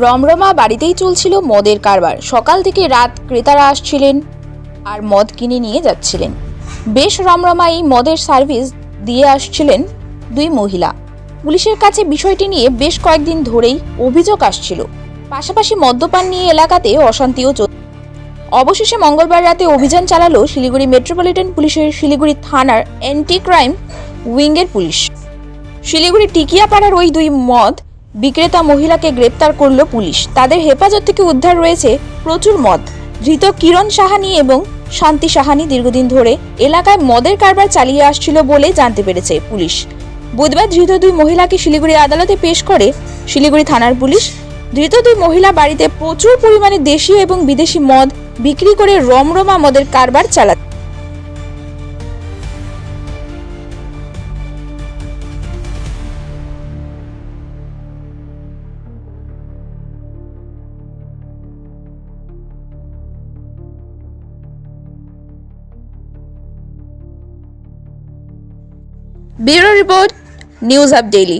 রমরমা বাড়িতেই চলছিল মদের কারবার। সকাল থেকে রাত ক্রেতারা আসছিলেন আর মদ কিনে নিয়ে যাচ্ছিলেন। বেশ রমরমা এই মদের সার্ভিস দিয়ে আসছিলেন দুই মহিলা। পুলিশের কাছে বিষয়টি নিয়ে বেশ কয়েকদিন ধরেই অভিযোগ আসছিল। পাশাপাশি মদ্যপান নিয়ে এলাকাতে অশান্তিও চল অবশেষে মঙ্গলবার রাতে অভিযান চালালো শিলিগুড়ি মেট্রোপলিটন পুলিশের শিলিগুড়ি থানার অ্যান্টি ক্রাইম উইংয়ের পুলিশ। শিলিগুড়ি টিকিয়াপাড়ার ওই দুই মদ বিক্রেতা মহিলাকে গ্রেপ্তার করল পুলিশ। তাদের হেফাজত থেকে উদ্ধার রয়েছে প্রচুর মদ। ধৃত কিরণ সাহানি এবং শান্তি সাহানি দীর্ঘদিন ধরে এলাকায় মদের কারবার চালিয়ে আসছিল বলে জানতে পেরেছে পুলিশ। বুধবার ধৃত দুই মহিলাকে শিলিগুড়ি আদালতে পেশ করে শিলিগুড়ি থানার পুলিশ। ধৃত দুই মহিলা বাড়িতে প্রচুর পরিমাণে দেশীয় এবং বিদেশি মদ বিক্রি করে রমরমা মদের কারবার চালাত bureau report news up daily.